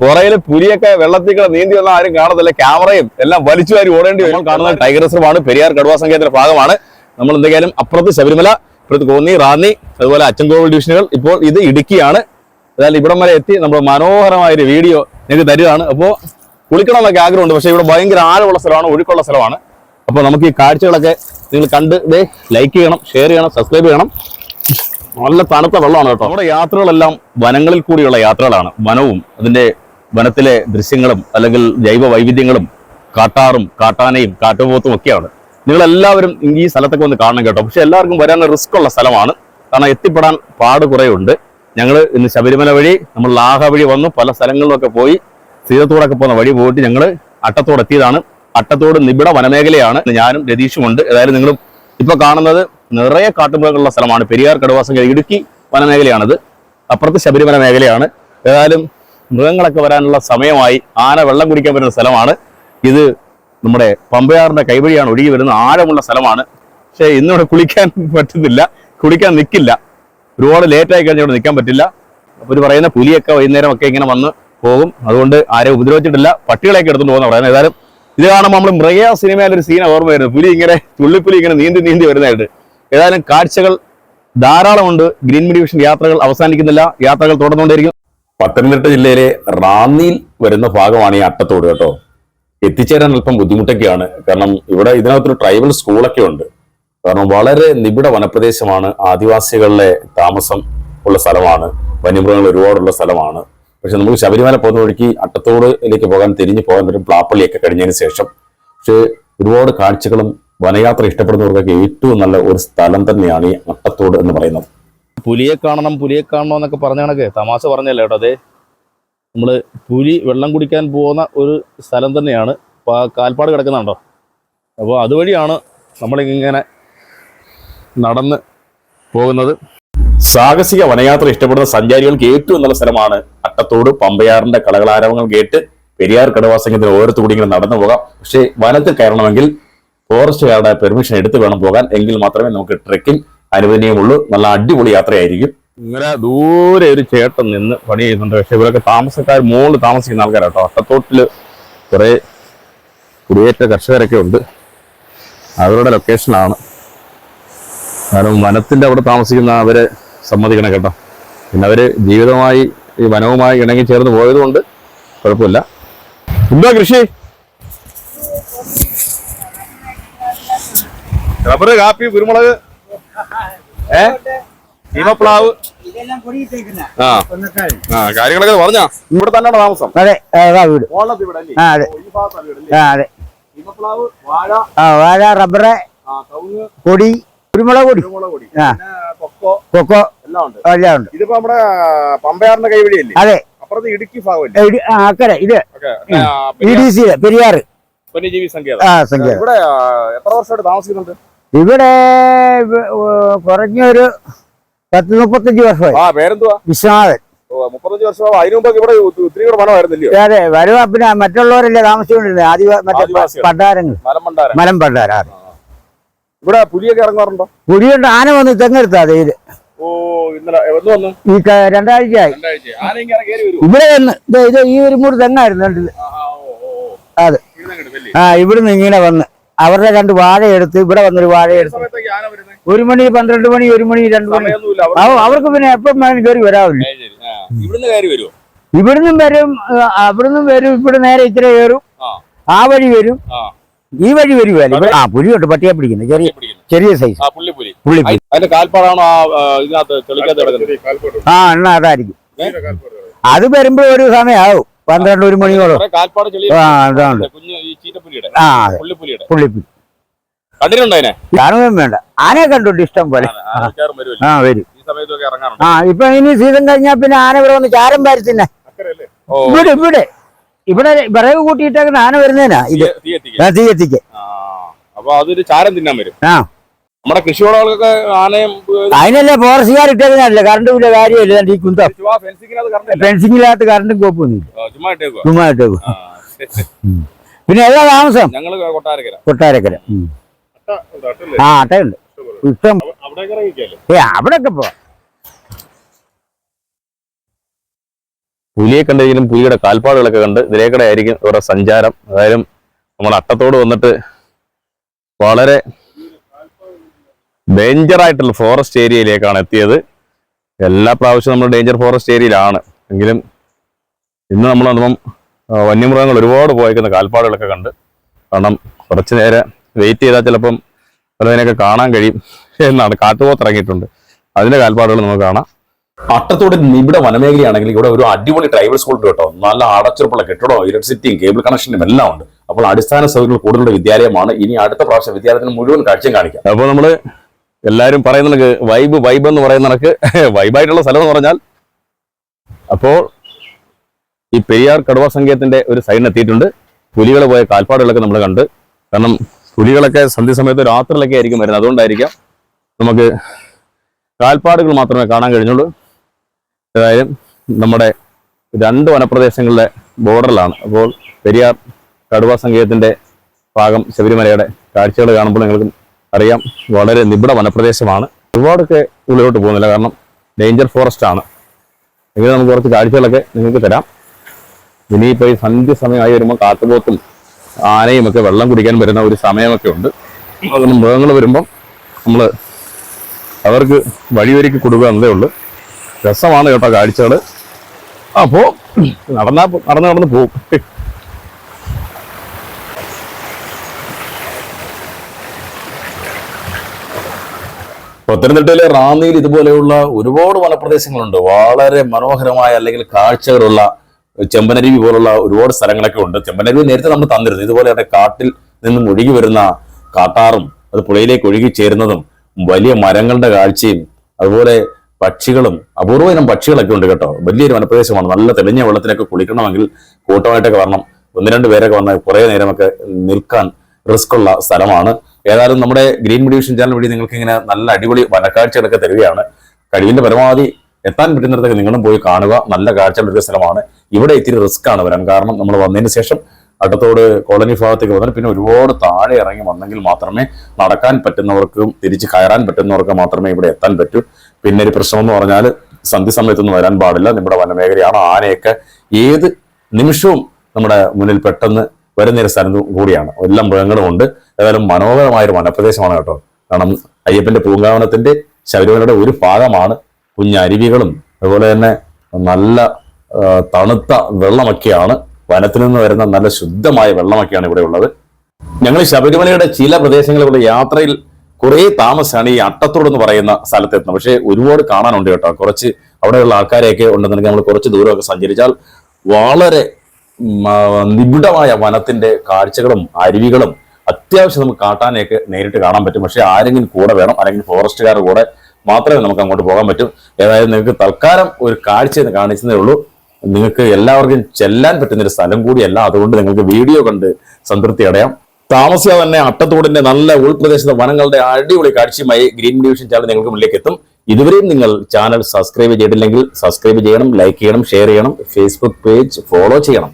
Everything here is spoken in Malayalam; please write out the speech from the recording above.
പുറയിൽ പുലിയൊക്കെ വെള്ളത്തിൽ നീന്തി വന്ന ആരും കാണത്തില്ല. ക്യാമറയും എല്ലാം വലിച്ചു വാരി ഓടേണ്ടി വരും. കാണുന്നത് ടൈഗർ റിസർവാണ്. പെരിയാർ കടുവാ സങ്കേതത്തിന്റെ ഭാഗമാണ്. നമ്മൾ എന്തെങ്കിലും അപ്പുറത്ത് ശബരിമല ഇപ്പുറത്ത് കോന്നി റാന്നി അതുപോലെ അച്ചൻകോവിൽ ഡിവിഷനുകൾ. ഇപ്പോൾ ഇത് ഇടുക്കിയാണ്. ഏതായാലും ഇവിടം വരെ എത്തി. നമ്മൾ മനോഹരമായ ഒരു വീഡിയോ നിങ്ങൾക്ക് തരുകയാണ്. അപ്പോൾ കുളിക്കണം എന്നൊക്കെ ആഗ്രഹമുണ്ട്. പക്ഷേ ഇവിടെ ഭയങ്കര ആഴമുള്ള സ്ഥലമാണ് ഒഴുക്കുള്ള സ്ഥലമാണ്. അപ്പോൾ നമുക്ക് ഈ കാഴ്ചകളൊക്കെ നിങ്ങൾ കണ്ട് ഇതേ ലൈക്ക് ചെയ്യണം ഷെയർ ചെയ്യണം സബ്സ്ക്രൈബ് ചെയ്യണം. നല്ല തണുത്ത വെള്ളമാണ് കേട്ടോ. നമ്മുടെ യാത്രകളെല്ലാം വനങ്ങളിൽ കൂടിയുള്ള യാത്രകളാണ്. വനവും അതിന്റെ വനത്തിലെ ദൃശ്യങ്ങളും അല്ലെങ്കിൽ ജൈവ വൈവിധ്യങ്ങളും കാട്ടാറും കാട്ടാനയും കാട്ടുപോത്തും ഒക്കെയാണ്. നിങ്ങൾ എല്ലാവരും ഈ സ്ഥലത്തൊക്കെ ഒന്ന് കാണണം കേട്ടോ. പക്ഷെ എല്ലാവർക്കും വരാൻ റിസ്ക് ഉള്ള സ്ഥലമാണ്. കാരണം എത്തിപ്പെടാൻ പാട് കുറേയുണ്ട്. ഞങ്ങൾ ഇന്ന് ശബരിമല വഴി നമ്മൾ ലാഹ വഴി വന്നു. പല സ്ഥലങ്ങളിലൊക്കെ പോയി സീതത്തോടൊക്കെ പോകുന്ന വഴി പോയിട്ട് ഞങ്ങൾ അട്ടത്തോട് എത്തിയതാണ്. അട്ടത്തോട് നിബിഡ വനമേഖലയാണ്. ഞാനും രതീഷും ഉണ്ട്. ഏതായാലും നിങ്ങളും ഇപ്പൊ കാണുന്നത് നിറയെ കാട്ടുമൃഗങ്ങളുള്ള സ്ഥലമാണ്. പെരിയാർ കടുവാസം ഇടുക്കി വനമേഖലയാണിത്. അപ്പുറത്ത് ശബരിമല മേഖലയാണ്. ഏതായാലും മൃഗങ്ങളൊക്കെ വരാനുള്ള സമയമായി ആന വെള്ളം കുടിക്കാൻ വരുന്ന സ്ഥലമാണ്. ഇത് നമ്മുടെ പമ്പയാറിന്റെ കൈവഴിയാണ് ഒഴുകി വരുന്ന ആഴമുള്ള സ്ഥലമാണ്. പക്ഷേ ഇന്നിവിടെ കുളിക്കാൻ പറ്റുന്നില്ല. കുളിക്കാൻ നിൽക്കില്ല ഒരുപാട് ലേറ്റായി കഴിഞ്ഞാൽ ഇവിടെ നിൽക്കാൻ പറ്റില്ല. ഒരു പറയുന്ന പുലിയൊക്കെ വൈകുന്നേരം ഒക്കെ ഇങ്ങനെ വന്ന് പോകും. അതുകൊണ്ട് ആരെയും ഉപദ്രവിച്ചിട്ടില്ല. പട്ടികളെയൊക്കെ എടുത്തുകൊണ്ട് പോകുന്ന പറയുന്നത്. ഏതായാലും ഇത് കാണുമ്പോൾ നമ്മൾ മൃഗ സിനിമയിലെ ഒരു സീന ഓർമ്മ വരുന്നത്. പുലി ഇങ്ങനെ തുള്ളിപ്പുലി ഇങ്ങനെ നീന്തി നീന്തി വരുന്നതായിട്ട്. ഏതായാലും കാഴ്ചകൾ ധാരാളമുണ്ട്. ഗ്രീൻ ഡിവിഷൻ യാത്രകൾ അവസാനിക്കുന്നില്ല. യാത്രകൾ തുടർന്നുകൊണ്ടിരിക്കും പത്തനംതിട്ട ജില്ലയിലെ റാന്നിയിൽ വരുന്ന ഭാഗമാണ് ഈ അട്ടത്തോട് കേട്ടോ. എത്തിച്ചേരാൻ അല്പം ബുദ്ധിമുട്ടൊക്കെയാണ്. കാരണം ഇവിടെ ഇതിനകത്തൊരു ട്രൈബൽ സ്കൂളൊക്കെ ഉണ്ട്. കാരണം വളരെ നിബിഡ വനപ്രദേശമാണ്. ആദിവാസികളുടെ താമസം ഉള്ള സ്ഥലമാണ്. വന്യമൃഗങ്ങൾ ഒരുപാടുള്ള സ്ഥലമാണ്. പക്ഷെ നമുക്ക് ശബരിമല പോകുന്ന വഴിക്ക് അട്ടത്തോടിലേക്ക് പോകാൻ തിരിഞ്ഞു പോകാൻ പറ്റും. പ്ലാപ്പള്ളിയൊക്കെ കഴിഞ്ഞതിന് ശേഷം. പക്ഷേ ഒരുപാട് കാഴ്ചകളും വനയാത്ര ഇഷ്ടപ്പെടുന്നവർക്കൊക്കെ ഏറ്റവും നല്ല ഒരു സ്ഥലം തന്നെയാണ് ഈ അട്ടത്തോട് എന്ന് പറയുന്നത്. പുലിയെ കാണണം പുലിയെ കാണണം എന്നൊക്കെ പറഞ്ഞ കണക്ക് തമാശ പറഞ്ഞല്ലേ കേട്ടോ അതെ? നമ്മൾ പുലി വെള്ളം കുടിക്കാൻ പോകുന്ന ഒരു സ്ഥലം തന്നെയാണ് കാൽപ്പാട് കിടക്കുന്നുണ്ടോ അപ്പോൾ അതുവഴിയാണ് നമ്മളിങ്ങനെ നടന്ന് പോകുന്നത്. സാഹസിക വനയാത്ര ഇഷ്ടപ്പെടുന്ന സഞ്ചാരികൾക്ക് ഏറ്റവും നല്ല സ്ഥലമാണ് അട്ടത്തോട് പമ്പയാറിന്റെ കളകളാരവങ്ങൾ കേട്ട് പെരിയാർ കടവാസംഗത്തിന് ഓരോരുത്തർ കൂടി ഇങ്ങനെ നടന്നു പോകാം. പക്ഷേ വനത്തിൽ കയറണമെങ്കിൽ ഫോറസ്റ്റുകാരുടെ പെർമിഷൻ എടുത്ത് വേണം പോകാൻ. എങ്കിൽ മാത്രമേ നമുക്ക് ട്രെക്കിംഗ് അനുവദനീയമുള്ളൂ നല്ല അടിപൊളി യാത്രയായിരിക്കും. ഇങ്ങനെ ദൂരെ ഒരു ചേട്ടൻ നിന്ന് പണി ചെയ്യുന്നുണ്ട്. പക്ഷെ ഇവരൊക്കെ താമസക്കാർ മുകളിൽ താമസിക്കുന്ന ആൾക്കാരാട്ടോ. അട്ടത്തോട്ടിൽ കുറെ കുടിയേറ്റ കർഷകരൊക്കെ ഉണ്ട്. അവരുടെ ലൊക്കേഷനാണ് കാരണം വനത്തിന്റെ അവിടെ താമസിക്കുന്ന അവരെ സമ്മതിക്കണം കേട്ടോ. പിന്നെ അവർ ജീവിതമായി ഈ വനവുമായി ഇണങ്ങി ചേർന്ന് പോയതുകൊണ്ട് കുഴപ്പമില്ല. എന്താ കൃഷി? റബ്ബർ കാപ്പി കുരുമുളക്. ഏ? ആ. ആ കാര്യങ്ങളൊക്കെ പറഞ്ഞാ. ഇവിടെ തന്നെയാണ് താമസം? അതെ വീട്. ആ അതെ? ആ അതെ. ആ വാഴ കവുങ്ങ്. പൊടി കുരുമുളക് പൊടി. ആ. കൊക്കോ. എല്ലാം ഉണ്ട്. ഇതിപ്പോ നമ്മുടെ പമ്പയാറിന്റെ കൈവഴിയല്ലേ അതെ. അപ്പുറത്ത് ഇടുക്കി ഭാഗമല്ലേ? അക്കരെ ഇത്. Okay. E D C Periyar. വന്യജീവി സംഖ്യ ഇവിടെ എത്ര വർഷമായിട്ട് താമസിക്കുന്നുണ്ട്? ഇവിടെ കുറഞ്ഞൊരു പത്ത് മുപ്പത്തഞ്ച് വർഷമായി. ആ പേരെന്തുവാ? വിശ്വനാഥൻ. ഓ, മുപ്പത്തഞ്ച് വർഷം അതിനു മുമ്പ് ഇവിടെ ഒത്തി- ഒത്തിരി കൂടെ വനമായിരുന്നില്ലയോ അതെ വരുവാ പിന്നെ മറ്റുള്ളവരല്ലേ താമസിച്ചുകൊണ്ടിരുന്നത് ആദ്യ. പണ്ടാരങ്ങൾ. മലം പണ്ടാര. ഇവിടെ പുലിയൊക്കെ ഇറങ്ങാറുണ്ടോ? പുലിയുണ്ട്. ആന വന്ന് തെങ്ങെടുത്താ ഇത്. ഓ ഇന്നലെ എന്ന് വന്നു? ഈ ക- രണ്ടാഴ്ചയായി. ഇവിടെ വന്ന് ഇത് ഈ ഒരു മൂട് തെങ്ങായിരുന്നു. അതെ. ആ ഇവിടുന്ന് ഇങ്ങനെ വന്ന്. അവരുടെ രണ്ട് വാഴ എടുത്ത് ഇവിടെ വന്നൊരു വാഴ എടുത്ത്. സമയത്തൊക്കെ ആന വരുന്നത് ഒരു മണി പന്ത്രണ്ട് മണി ഒരു മണി രണ്ട് മണി. അവർക്ക് പിന്നെ എപ്പം വേണം കയറി വരാവില്ല. ഇവിടുന്ന് വരുമോ ഇവിടുന്നും വരും അവിടുന്ന് വരും ഇവിടെ നേരെ ഇത്ര കയറും. ആ. വഴി വരും. ആ. ഈ വഴി വരുമല്ലോ ആ പുലിയുണ്ട് പട്ടിയെ പിടിക്കുന്നത് ചെറിയ ചെറിയ സൈസ് ആ എണ്ണ പുള്ളി ആ എന്നാ അതായിരിക്കും. അത് വരുമ്പോ ഒരു സമയമാവും പന്ത്രണ്ട് ഒരു മണിയോളം. ആ അതാണ് ആ അതെ. പുള്ളിപ്പുലി. കാണുകയും വേണ്ട. ആനയെ കണ്ടുണ്ട് ഇഷ്ടം പോലെ. ആ, വരും ആ ഇപ്പൊ ഇനി സീസൺ കഴിഞ്ഞാ പിന്നെ ആന ഇവിടെ വന്ന് ചാരം പാരത്തിന്നെ ഇവിടെ ഇവിടെ. ഇവിടെ വിറക് കൂട്ടിയിട്ടേക്കുന്ന ആന വരുന്നതിനാ ഇത്. തീ എത്തിക്ക് അപ്പൊ അതൊരു ചാരം തിന്നാൻ വരും. ആ. നമ്മുടെ കൃഷിയോടൊക്കെ ആനയും അതിനല്ലേ ഫോറസ്റ്റുകാർ ഇട്ടേക്കുന്നതല്ലേ? കറണ്ട് വലിയ കാര്യമില്ല. ഈ കുന്തം. ഫെൻസിങ്ങിനകത്ത് കറണ്ടും കോപ്പൊന്നുമില്ല ചുമ്മാ ഇട്ടേക്കും പിന്നെ ഏതാ താമസം? ഞങ്ങൾ കൊട്ടാരക്കര. കൊട്ടാരക്കര. ആ അട്ടയുണ്ട്. ഇഷ്ടം. ഏ അവിടെയൊക്കെ പോ. പുലിയെ കണ്ടെങ്കിലും പുലിയുടെ കാൽപ്പാടുകളൊക്കെ കണ്ട് ഇതിലേക്കടെ ആയിരിക്കും ഇവരുടെ സഞ്ചാരം. അതായത് നമ്മൾ അട്ടത്തോട് വന്നിട്ട് വളരെ ഡേഞ്ചർ ആയിട്ടുള്ള ഫോറസ്റ്റ് ഏരിയയിലേക്കാണ് എത്തിയത്. എല്ലാ പ്രാവശ്യവും നമ്മൾ ഡേഞ്ചർ ഫോറസ്റ്റ് ഏരിയയിലാണ് എങ്കിലും ഇന്ന് നമ്മൾ അപ്പം വന്യമൃഗങ്ങൾ ഒരുപാട് പോയേക്കുന്ന കാൽപ്പാടുകളൊക്കെ കണ്ട്. കാരണം കുറച്ച് നേരം വെയിറ്റ് ചെയ്താൽ ചിലപ്പം പലതിനൊക്കെ കാണാൻ കഴിയും എന്നാണ്. കാട്ടുപോത്ത് ഇറങ്ങിയിട്ടുണ്ട്. അതിന്റെ കാൽപ്പാടുകൾ നമുക്ക് കാണാം. അട്ടത്തോട് നിബിഡ വനമേഖലയാണെങ്കിൽ ഇവിടെ ഒരു അടിപൊളി ട്രൈബൽ സ്കൂൾ ഉണ്ട് കേട്ടോ. നല്ല അടച്ചുറപ്പുള്ള കെട്ടിടവും ഇലക്ട്രിസിറ്റിയും കേബിൾ കണക്ഷനും എല്ലാം ഉണ്ട്. അപ്പോൾ അടിസ്ഥാന സൗകര്യങ്ങൾ കൂടുതലുള്ള വിദ്യാലയമാണ്. ഇനി അടുത്ത പ്രാവശ്യം വിദ്യാലയത്തിന് മുഴുവൻ കാഴ്ചയും കാണിക്കാം. അപ്പോൾ നമ്മൾ എല്ലാവരും പറയുന്ന കണക്ക് വൈബ് വൈബ് എന്ന് പറയുന്ന കണക്ക് വൈബായിട്ടുള്ള സ്ഥലം എന്ന് പറഞ്ഞാൽ അപ്പോൾ ഈ പെരിയാർ കടുവ സങ്കേതത്തിന്റെ ഒരു സൈഡിന് എത്തിയിട്ടുണ്ട്. പുലികൾ പോയ കാൽപ്പാടുകളൊക്കെ നമ്മൾ കണ്ട്. കാരണം പുലികളൊക്കെ സന്ധ്യ സമയത്ത് രാത്രിയിലൊക്കെ ആയിരിക്കും വരുന്നത്. അതുകൊണ്ടായിരിക്കാം നമുക്ക് കാൽപ്പാടുകൾ മാത്രമേ കാണാൻ കഴിഞ്ഞുള്ളൂ. ഏതായാലും നമ്മുടെ രണ്ട് വനപ്രദേശങ്ങളിലെ ബോർഡറിലാണ്. അപ്പോൾ പെരിയാർ കടുവ സങ്കേതത്തിന്റെ ഭാഗം ശബരിമലയുടെ കാഴ്ചകൾ കാണുമ്പോൾ നിങ്ങൾക്ക് അറിയാം. വളരെ നിബിഡ വനപ്രദേശമാണ്. ഒരുപാടൊക്കെ ഉള്ളിലോട്ട് പോകുന്നില്ല. കാരണം ഡേഞ്ചർ ഫോറസ്റ്റ് ആണ്. എങ്കിലും നമുക്ക് കുറച്ച് കാഴ്ചകളൊക്കെ നിങ്ങൾക്ക് തരാം. ഇനിയിപ്പോൾ ഈ സന്ധ്യ സമയമായി വരുമ്പോൾ കാട്ടുപോത്തും ആനയും ഒക്കെ വെള്ളം കുടിക്കാൻ വരുന്ന ഒരു സമയമൊക്കെ ഉണ്ട്. അതുകൊണ്ട് മൃഗങ്ങൾ വരുമ്പം നമ്മൾ അവർക്ക് വഴിയൊരുക്കി കൊടുക്കുക എന്നതേ ഉള്ളൂ. രസമാണ് കേട്ടോ കാഴ്ചകൾ അപ്പോൾ നടന്നാ നടന്ന് നടന്ന് പോകും പത്തനംതിട്ടയിലെ റാന്നിയിൽ ഇതുപോലെയുള്ള ഒരുപാട് വനപ്രദേശങ്ങളുണ്ട്. വളരെ മനോഹരമായ അല്ലെങ്കിൽ കാഴ്ചകളുള്ള ചെമ്പനരുവി പോലുള്ള ഒരുപാട് സ്ഥലങ്ങളൊക്കെ ഉണ്ട്. ചെമ്പനരുവി നേരത്തെ നമ്മൾ തന്നിരുന്നു. ഇതുപോലെ അവിടെ കാട്ടിൽ നിന്നും ഒഴുകി വരുന്ന കാട്ടാറും അത് പുഴയിലേക്ക് ഒഴുകി ചേരുന്നതും വലിയ മരങ്ങളുടെ കാഴ്ചയും അതുപോലെ പക്ഷികളും അപൂർവ ഇനം പക്ഷികളൊക്കെ ഉണ്ട് കേട്ടോ. വലിയൊരു വനപ്രദേശമാണ്. നല്ല തെളിഞ്ഞ വെള്ളത്തിലൊക്കെ കുളിക്കണമെങ്കിൽ കൂട്ടമായിട്ടൊക്കെ വരണം. ഒന്ന് രണ്ട് പേരൊക്കെ വന്ന് കുറേ നേരമൊക്കെ നിൽക്കാൻ റിസ്ക് ഉള്ള സ്ഥലമാണ്. ഏതായാലും നമ്മുടെ ഗ്രീൻ മെഡിവിഷൻ ചാനൽ വഴി നിങ്ങൾക്ക് ഇങ്ങനെ നല്ല അടിപൊളി വനക്കാഴ്ചകളൊക്കെ തരികയാണ്. കഴിവിന്റെ പരമാവധി എത്താൻ പറ്റുന്നിടത്തൊക്കെ നിങ്ങളും പോയി കാണുക. നല്ല കാഴ്ചയുള്ള സ്ഥലമാണ്. ഇവിടെ ഇത്തിരി റിസ്ക് ആണ് വരാൻ കാരണം നമ്മൾ വന്നതിന് ശേഷം അടുത്തോട് കോളനി ഭാഗത്തേക്ക് വന്നാൽ പിന്നെ ഒരുപാട് താഴെ ഇറങ്ങി വന്നെങ്കിൽ മാത്രമേ നടക്കാൻ പറ്റുന്നവർക്കും തിരിച്ച് കയറാൻ പറ്റുന്നവർക്ക് മാത്രമേ ഇവിടെ എത്താൻ പറ്റൂ. പിന്നെ ഒരു പ്രശ്നം എന്ന് പറഞ്ഞാൽ സന്ധ്യ സമയത്തൊന്നും വരാൻ പാടില്ല. നമ്മുടെ വനമേഖലയാണ് ആനയൊക്കെ. ഏത് നിമിഷവും നമ്മുടെ മുന്നിൽ പെട്ടെന്ന് വരുന്നൊരു സ്ഥലം കൂടിയാണ്. എല്ലാ മൃഗങ്ങളും ഉണ്ട്. ഏതായാലും മനോഹരമായ ഒരു വനപ്രദേശമാണ് കേട്ടോ. കാരണം അയ്യപ്പന്റെ പൂങ്കാവനത്തിന്റെ ശബരിമലയുടെ ഒരു ഭാഗമാണ് കുഞ്ഞരുവികളും അതുപോലെ തന്നെ നല്ല തണുത്ത വെള്ളമൊക്കെയാണ് വനത്തിൽ നിന്ന് വരുന്ന നല്ല ശുദ്ധമായ വെള്ളമൊക്കെയാണ് ഇവിടെ ഉള്ളത്. ഞങ്ങൾ ശബരിമലയുടെ ചില പ്രദേശങ്ങളിലുള്ള യാത്രയിൽ കുറേ താമസിച്ചാണ് ഈ അട്ടത്തോട് എന്ന് പറയുന്ന സ്ഥലത്തെത്തുന്നത്. പക്ഷേ ഒരുപാട് കാണാനുണ്ട് കേട്ടോ. കുറച്ച് അവിടെയുള്ള ആൾക്കാരെയൊക്കെ ഉണ്ടെന്നുണ്ടെങ്കിൽ നമ്മൾ കുറച്ച് ദൂരമൊക്കെ സഞ്ചരിച്ചാൽ വളരെ നിബിഡമായ വനത്തിന്റെ കാഴ്ചകളും അരുവികളും അത്യാവശ്യം നമുക്ക് കാട്ടാനെയൊക്കെ നേരിട്ട് കാണാൻ പറ്റും. പക്ഷെ ആരെങ്കിലും കൂടെ വേണം അല്ലെങ്കിൽ ഫോറസ്റ്റുകാരുടെ കൂടെ മാത്രമേ നമുക്ക് അങ്ങോട്ട് പോകാൻ പറ്റൂ. ഏതായാലും നിങ്ങൾക്ക് തൽക്കാലം ഒരു കാഴ്ച എന്ന് കാണിച്ചതേ ഉള്ളൂ. നിങ്ങൾക്ക് എല്ലാവർക്കും ചെല്ലാൻ പറ്റുന്ന ഒരു സ്ഥലം കൂടിയല്ല. അതുകൊണ്ട് നിങ്ങൾക്ക് വീഡിയോ കണ്ട് സംതൃപ്തി അടയാം. താമസിയാതെ തന്നെ അട്ടത്തോടിന്റെ നല്ല ഉൾപ്രദേശത്തെ വനങ്ങളുടെ അടിപൊളി കാഴ്ചയുമായി ഗ്രീൻ ഡിവിഷൻ ചാനൽ നിങ്ങൾക്ക് മുന്നിലേക്ക് എത്തും. ഇതുവരെയും നിങ്ങൾ ചാനൽ സബ്സ്ക്രൈബ് ചെയ്തിട്ടില്ലെങ്കിൽ സബ്സ്ക്രൈബ് ചെയ്യണം ലൈക്ക് ചെയ്യണം ഷെയർ ചെയ്യണം ഫേസ്ബുക്ക് പേജ് ഫോളോ ചെയ്യണം.